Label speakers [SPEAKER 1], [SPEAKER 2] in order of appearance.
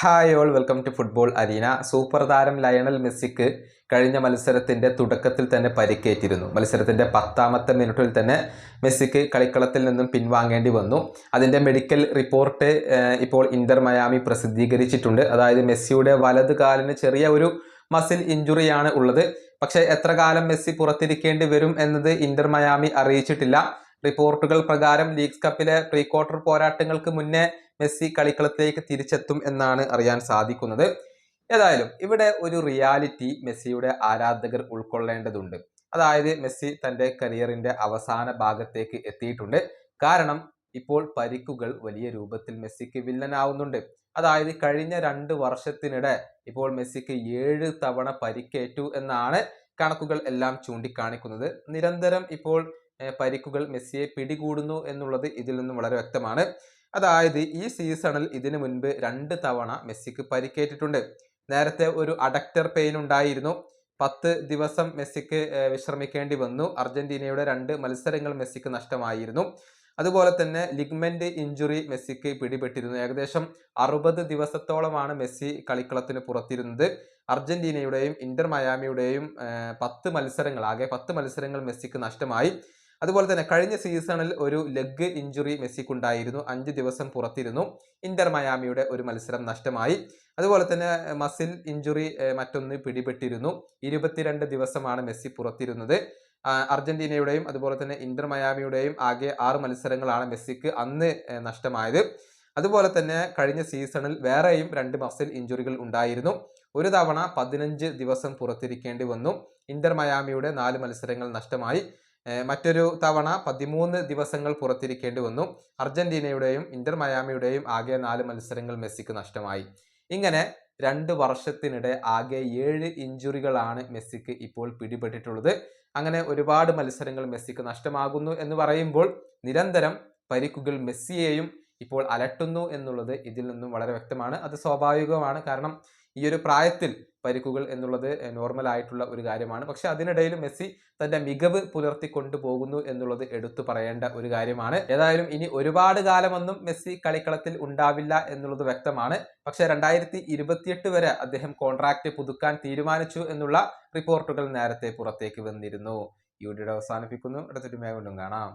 [SPEAKER 1] Hi all welcome to football arena super താരം Lionel മെസ്സിക്ക് കഴിഞ്ഞ മത്സരത്തിന്റെ തുടക്കത്തിൽ തന്നെ പരിക്കേറ്റിരുന്നു. മത്സരത്തിന്റെ പത്താമത്തെ മിനിറ്റിൽ തന്നെ മെസ്സിക്ക് കളിക്കളത്തിൽ നിന്നും പിൻവാങ്ങേണ്ടി വന്നു. അതിന്റെ മെഡിക്കൽ റിപ്പോർട്ട് ഇപ്പോൾ ഇന്റർ മയാമി പ്രസിദ്ധീകരിച്ചിട്ടുണ്ട്. അതായത് മെസ്സിയുടെ വലത് കാലിന് ചെറിയ ഒരു മസിൽ ഇഞ്ചുറിയാണ് ഉള്ളത്. പക്ഷേ എത്ര കാലം മെസ്സി പുറത്തിരിക്കേണ്ടി വരും എന്നത് ഇന്റർ മയാമി അറിയിച്ചിട്ടില്ല. റിപ്പോർട്ടുകൾ പ്രകാരം ലീഗ്സ് കപ്പിലെ പ്രീ ക്വാർട്ടർ പോരാട്ടങ്ങൾക്ക് മുന്നേ മെസ്സി കളിക്കളത്തിലേക്ക് തിരിച്ചെത്തും എന്നാണ് അറിയാൻ സാധിക്കുന്നത്. ഏതായാലും ഇവിടെ ഒരു റിയാലിറ്റി മെസ്സിയുടെ ആരാധകർ ഉൾക്കൊള്ളേണ്ടതുണ്ട്. അതായത് മെസ്സി തന്റെ കരിയറിന്റെ അവസാന ഭാഗത്തേക്ക് എത്തിയിട്ടുണ്ട്. കാരണം ഇപ്പോൾ പരിക്കുകൾ വലിയ രൂപത്തിൽ മെസ്സിക്ക് വില്ലനാവുന്നുണ്ട്. അതായത് കഴിഞ്ഞ രണ്ട് വർഷത്തിനിടെ ഇപ്പോൾ മെസ്സിക്ക് ഏഴ് തവണ പരിക്കേറ്റു എന്നാണ് കണക്കുകൾ എല്ലാം ചൂണ്ടിക്കാണിക്കുന്നത്. നിരന്തരം ഇപ്പോൾ പരിക്കുകൾ മെസ്സിയെ പിടികൂടുന്നു എന്നുള്ളത് ഇതിൽ നിന്നും വളരെ വ്യക്തമാണ്. അതായത് ഈ സീസണിൽ ഇതിനു മുൻപ് രണ്ട് തവണ മെസ്സിക്ക് പരിക്കേറ്റിട്ടുണ്ട്. നേരത്തെ ഒരു അഡക്ടർ പെയിൻ ഉണ്ടായിരുന്നു. പത്ത് ദിവസം മെസ്സിക്ക് വിശ്രമിക്കേണ്ടി വന്നു. അർജന്റീനയുടെ രണ്ട് മത്സരങ്ങൾ മെസ്സിക്ക് നഷ്ടമായിരുന്നു. അതുപോലെ തന്നെ ലിഗ്മെന്റ് ഇഞ്ചുറി മെസ്സിക്ക് പിടിപെട്ടിരുന്നു. ഏകദേശം അറുപത് ദിവസത്തോളമാണ് മെസ്സി കളിക്കളത്തിന് പുറത്തിരുന്നത്. അർജന്റീനയുടെയും ഇന്റർ മയാമിയുടെയും പത്ത് മത്സരങ്ങൾ ആകെ പത്ത് മത്സരങ്ങൾ മെസ്സിക്ക് നഷ്ടമായി. അതുപോലെ തന്നെ കഴിഞ്ഞ സീസണിൽ ഒരു ലെഗ് ഇഞ്ചുറി മെസ്സിക്കുണ്ടായിരുന്നു. അഞ്ച് ദിവസം പുറത്തിരുന്നു. ഇന്റർ മയാമിയുടെ ഒരു മത്സരം നഷ്ടമായി. അതുപോലെ തന്നെ മസിൽ ഇഞ്ചുറി മറ്റൊന്ന് പിടിപെട്ടിരുന്നു. ഇരുപത്തിരണ്ട് ദിവസമാണ് മെസ്സി പുറത്തിരുന്നത്. അർജന്റീനയുടെയും അതുപോലെ തന്നെ ഇന്റർ മയാമിയുടെയും ആകെ ആറ് മത്സരങ്ങളാണ് മെസ്സിക്ക് അന്ന് നഷ്ടമായത്. അതുപോലെ തന്നെ കഴിഞ്ഞ സീസണിൽ വേറെയും രണ്ട് മസിൽ ഇഞ്ചുറികൾ ഉണ്ടായിരുന്നു. ഒരു തവണ പതിനഞ്ച് ദിവസം പുറത്തിരിക്കേണ്ടി വന്നു. ഇന്റർ മയാമിയുടെ നാല് മത്സരങ്ങൾ നഷ്ടമായി. മറ്റൊരു തവണ പതിമൂന്ന് ദിവസങ്ങൾ പുറത്തിരിക്കേണ്ടി വന്നു. അർജന്റീനയുടെയും ഇന്റർ മയാമിയുടെയും ആകെ നാല് മത്സരങ്ങൾ മെസ്സിക്ക് നഷ്ടമായി. ഇങ്ങനെ രണ്ട് വർഷത്തിനിടെ ആകെ ഏഴ് ഇഞ്ചുറികളാണ് മെസ്സിക്ക് ഇപ്പോൾ പിടിപെട്ടിട്ടുള്ളത്. അങ്ങനെ ഒരുപാട് മത്സരങ്ങൾ മെസ്സിക്ക് നഷ്ടമാകുന്നു എന്ന് പറയുമ്പോൾ നിരന്തരം പരിക്കുകൾ മെസ്സിയെയും ഇപ്പോൾ അലട്ടുന്നു എന്നുള്ളത് ഇതിൽ നിന്നും വളരെ വ്യക്തമാണ്. അത് സ്വാഭാവികമാണ് കാരണം ഈ ഒരു പ്രായത്തിൽ പരിക്കുകൾ എന്നുള്ളത് നോർമൽ ആയിട്ടുള്ള ഒരു കാര്യമാണ്. പക്ഷെ അതിനിടയിൽ മെസ്സി തന്റെ മികവ് പുലർത്തി കൊണ്ടുപോകുന്നു എന്നുള്ളത് എടുത്തു പറയേണ്ട ഒരു കാര്യമാണ്. ഏതായാലും ഇനി ഒരുപാട് കാലമൊന്നും മെസ്സി കളിക്കളത്തിൽ ഉണ്ടാവില്ല എന്നുള്ളത് വ്യക്തമാണ്. പക്ഷെ രണ്ടായിരത്തി ഇരുപത്തിയെട്ട് വരെ അദ്ദേഹം കോൺട്രാക്ട് പുതുക്കാൻ തീരുമാനിച്ചു എന്നുള്ള റിപ്പോർട്ടുകൾ നേരത്തെ പുറത്തേക്ക് വന്നിരുന്നു. ഈ അവസാനിപ്പിക്കുന്നു. അടുത്തൊരു മേ കൊണ്ടും കാണാം.